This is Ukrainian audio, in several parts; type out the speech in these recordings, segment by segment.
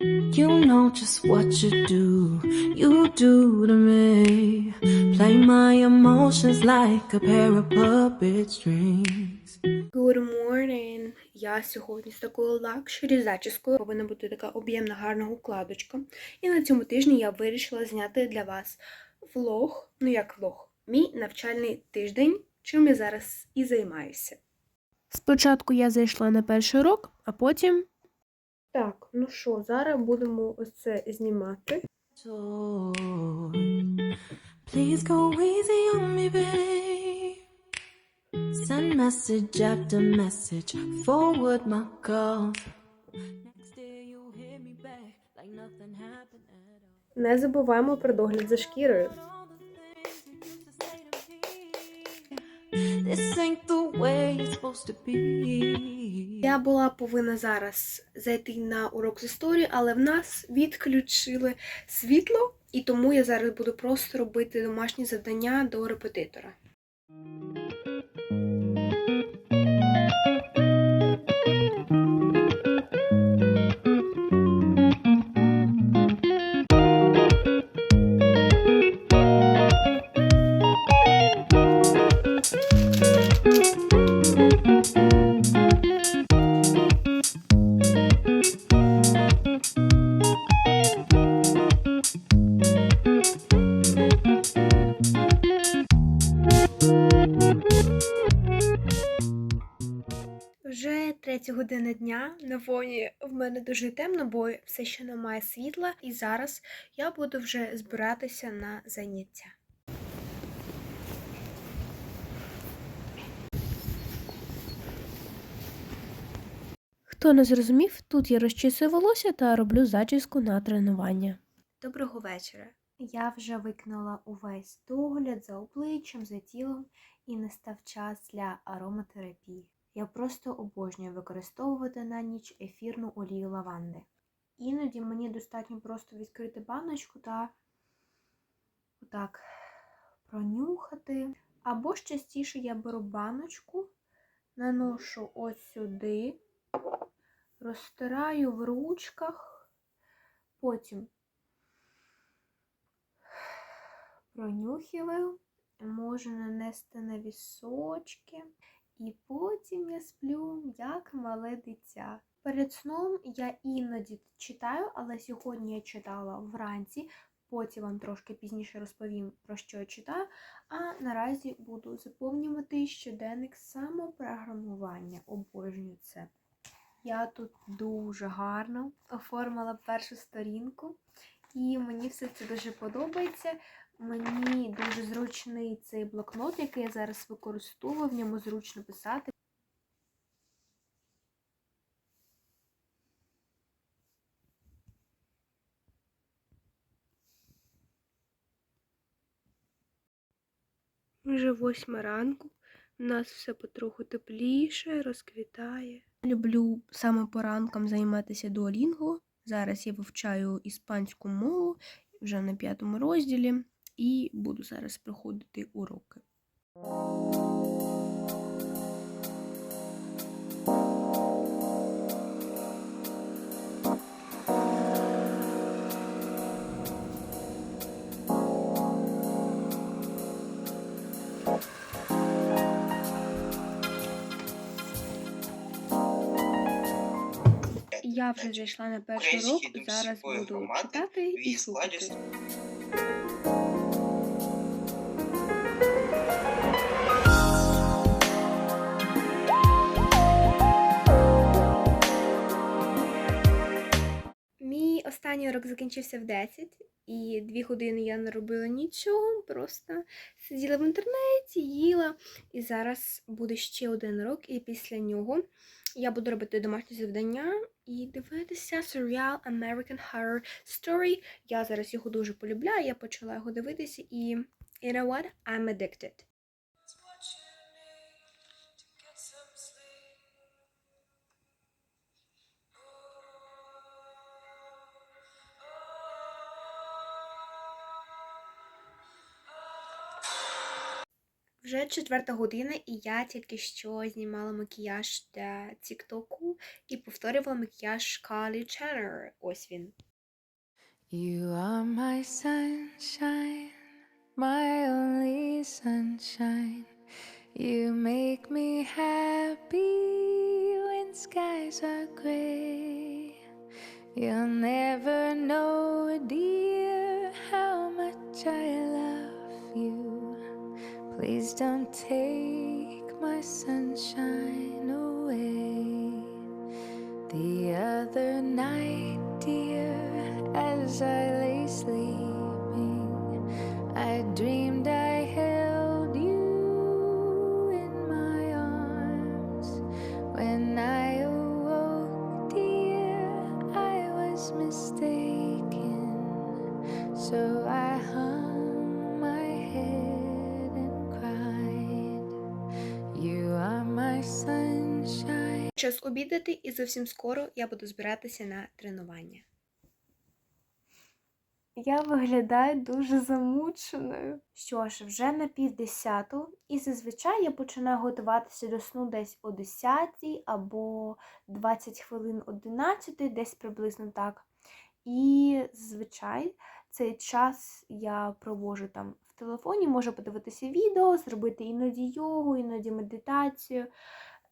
You know just what you do, you do to me. Play my emotions like a pair of puppet strings. Good morning! Я сьогодні з такою лакшері зачіскою. Повинна бути така об'ємна гарна укладочка. І на цьому тижні я вирішила зняти для вас влог, ну як влог, мій навчальний тиждень, чим я зараз і займаюся. Спочатку я зайшла на перший урок, а потім Так, ну що, зараз будемо ось це знімати. Please go easy on me, babe. Send message after message, forward my calls. Next day you hit me back like nothing happened at all. Не забуваємо про догляд за шкірою. This ain't the way it's supposed to be. Я була повинна зараз зайти на урок з історії, але в нас відключили світло, і тому я зараз буду просто робити домашні завдання до репетитора. Дня. На фоні в мене дуже темно, бо все ще немає світла, і зараз я буду вже збиратися на заняття. хто не зрозумів, тут я розчісую волосся та роблю зачіску на тренування. Доброго вечора. Я вже виконала увесь догляд за обличчям, за тілом і настав час для ароматерапії. Я просто обожнюю використовувати на ніч ефірну олію лаванди. Іноді мені достатньо просто відкрити баночку та отак пронюхати. Або ж частіше я беру баночку, наношу ось сюди, розтираю в ручках, потім пронюхиваю, можу нанести на вісочки, і потім я сплю як мале дитя. Перед сном я іноді читаю, але сьогодні я читала вранці. Потім вам трошки пізніше розповім, про що я читаю. А наразі буду заповнювати щоденник самопрограмування. Обожнюю це. Я тут дуже гарно оформила першу сторінку, і мені все це дуже подобається. Мені дуже зручний цей блокнот, який я зараз використовую, в ньому зручно писати. Вже восьма ранку. У нас все потроху тепліше, розквітає. Люблю саме по ранкам займатися дуолінго. Зараз я вивчаю іспанську мову вже на п'ятому розділі і буду зараз проходити уроки. Я вже зайшла на перший урок, зараз буду читати і слухати. Мій останній урок закінчився в 10, і дві години я не робила нічого, просто сиділа в інтернеті, їла. І зараз буде ще один урок, і після нього я буду робити домашні завдання і дивитися серіал American Horror Story. Я зараз його дуже полюбляю, я почала його дивитися, і you know what? I'm addicted. Вже четверта година, і я тільки що знімала макіяж для Тіктоку і повторювала макіяж Kylie Jenner. Ось він. You are my sunshine, my only sunshine. You make me happy when skies are gray. You'll never know, dear, how much I love. Please don't take my sunshine away. The other night, dear, as I lay sleeping, Час обідати, і зовсім скоро я буду збиратися на тренування. Я виглядаю дуже замученою. Що ж, вже на півдесяту, і зазвичай я починаю готуватися до сну десь о 10 або 20 хвилин 11, десь приблизно так. І зазвичай цей час я провожу там в телефоні, можу подивитися відео, зробити іноді йогу, іноді медитацію.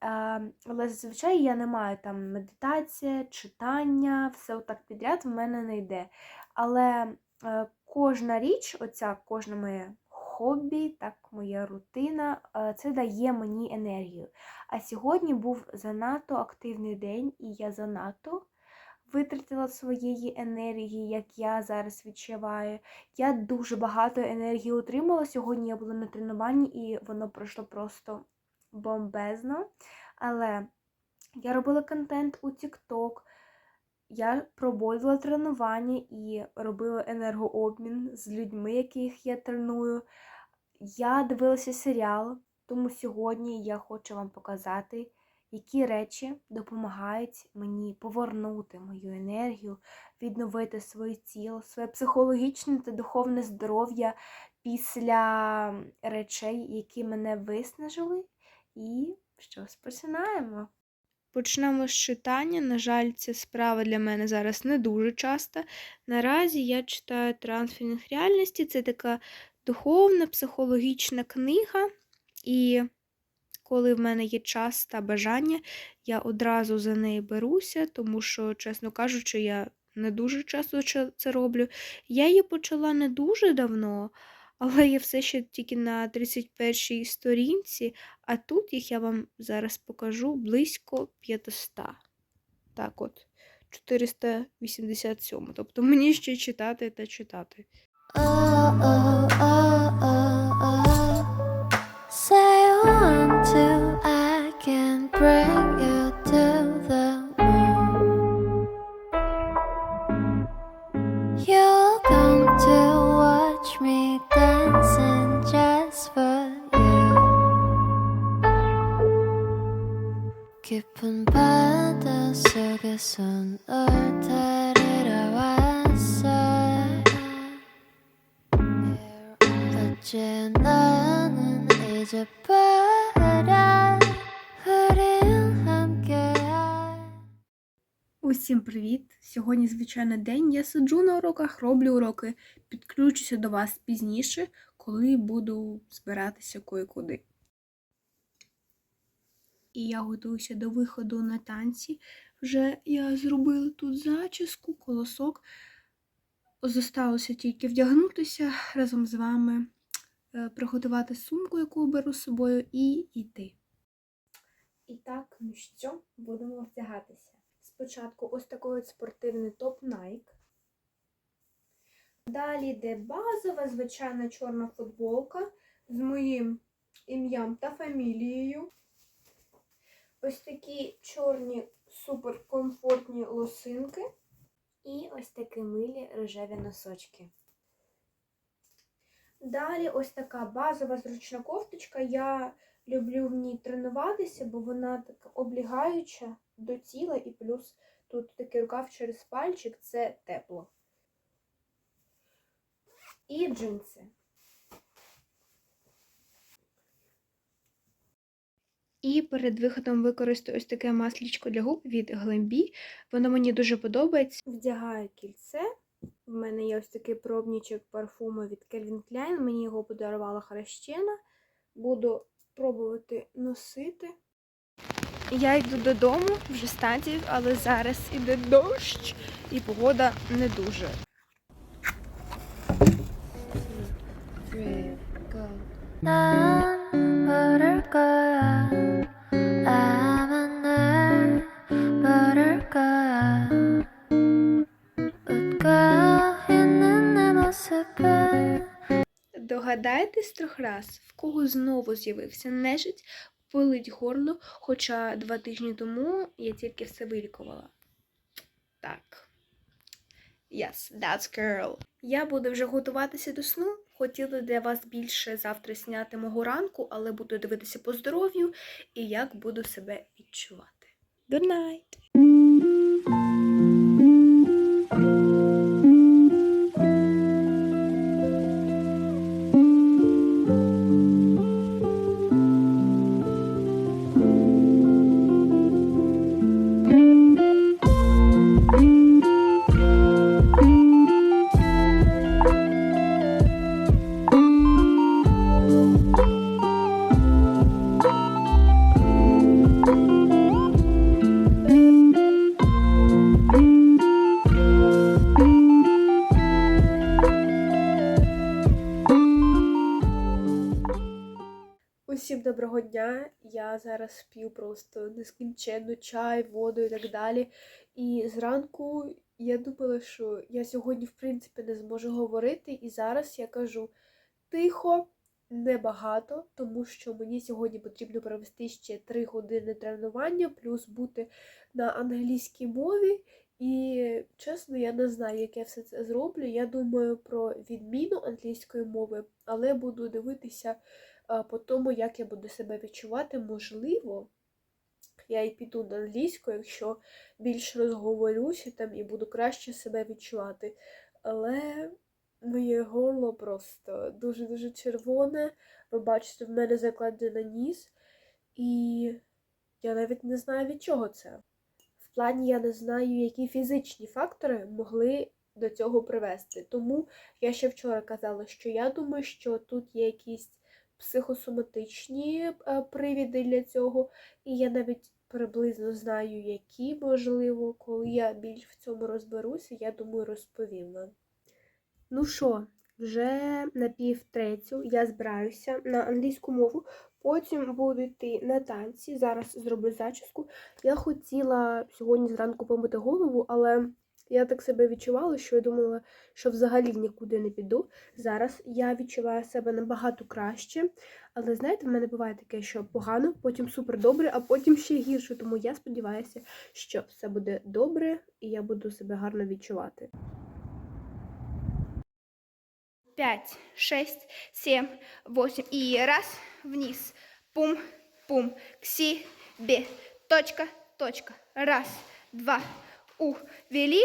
Але зазвичай я не маю там медитація, читання, все отак підряд в мене не йде. Але е, кожна річ, оця кожне моє хобі, так, моя рутина, е, це дає мені енергію. А сьогодні був занадто активний день, і я занадто витратила своєї енергії, як я зараз відчуваю. Я дуже багато енергії отримала. Сьогодні я була на тренуванні, і воно пройшло просто бомбезно. Але я робила контент у TikTok, я проводила тренування і робила енергообмін з людьми, яких я треную. Я дивилася серіал, тому сьогодні я хочу вам показати, які речі допомагають мені повернути мою енергію, відновити своє тіло, своє психологічне та духовне здоров'я після речей, які мене виснажили. І що ж, починаємо. Почнемо з читання. На жаль, ця справа для мене зараз не дуже часта. Наразі я читаю трансферінг реальності. Це така духовна, психологічна книга. І коли в мене є час та бажання, я одразу за неї беруся, тому що, чесно кажучи, я не дуже часто це роблю. Я її почала не дуже давно, але я все ще тільки на 31-й сторінці, а тут їх я вам зараз покажу близько 500. Так от, 487. Тобто мені ще читати та читати. 어째 나는 이제 버려 우린 함께 Усім привіт! Сьогодні звичайний день. Я сиджу на уроках, роблю уроки, підключуся до вас пізніше, коли буду збиратися кое-куди. І я готуюся до виходу на танці. Вже я зробила тут зачіску, колосок. Зосталося тільки вдягнутися разом з вами, е, приготувати сумку, яку беру з собою, і йти. І так, ну що, будемо вдягатися. Спочатку ось такий спортивний топ Nike. Далі йде базова, звичайна чорна футболка з моїм ім'ям та фамілією. Ось такі чорні суперкомфортні лосинки. І ось такі милі рожеві носочки. Далі ось така базова зручна кофточка. Я люблю в ній тренуватися, бо вона така облігаюча до тіла, і плюс тут такий рукав через пальчик це тепло. І джинси. І перед виходом використаю ось таке маслічко для губ від Glambi. Воно мені дуже подобається. Вдягаю кільце. В мене є ось такий пробничок парфуму від Calvin Klein. Мені його подарувала Хрещена. Буду пробувати носити. Я йду додому, вже стадію, але зараз іде дощ і погода не дуже. 난 Догадайтесь трьох раз, в кого знову з'явився нежить, болить горло, хоча два тижні тому я тільки все вилікувала. Так. Yes, that's girl. Я буду вже готуватися до сну. Хотіла для вас більше завтра зняти мого ранку, але буду дивитися по здоров'ю і як буду себе відчувати. Good night! Усім доброго дня. Я зараз п'ю просто нескінченно чай, воду і так далі. І зранку я думала, що я сьогодні, в принципі, не зможу говорити, і зараз я кажу тихо, небагато, тому що мені сьогодні потрібно провести ще 3 години тренування, плюс бути на англійській мові. І чесно, я не знаю, як я все це зроблю. Я думаю про відміну англійської мови, але буду дивитися по тому, як я буду себе відчувати, можливо, я і піду на англійську, якщо більш розговорюся там і буду краще себе відчувати. Але моє горло просто дуже-дуже червоне. Ви бачите, в мене закладений ніс, і я навіть не знаю, від чого це. В плані я не знаю, які фізичні фактори могли до цього привести. Тому я ще вчора казала, що я думаю, що тут є якісь психосоматичні е, привіди для цього, і я навіть приблизно знаю, які, можливо, коли я більш в цьому розберуся, я думаю, розповім вам. Ну що, вже на пів третю я збираюся на англійську мову. Потім буду йти на танці. Зараз зроблю зачіску. Я хотіла сьогодні зранку помити голову, але я так себе відчувала, що я думала, що взагалі нікуди не піду. Зараз я відчуваю себе набагато краще. Але знаєте, в мене буває таке, що погано, потім супер добре, а потім ще гірше. Тому я сподіваюся, що все буде добре і я буду себе гарно відчувати. Пять, шесть, семь, восемь. И раз, вниз. Пум, пум. К себе. Точка, точка. Раз, два. У увели.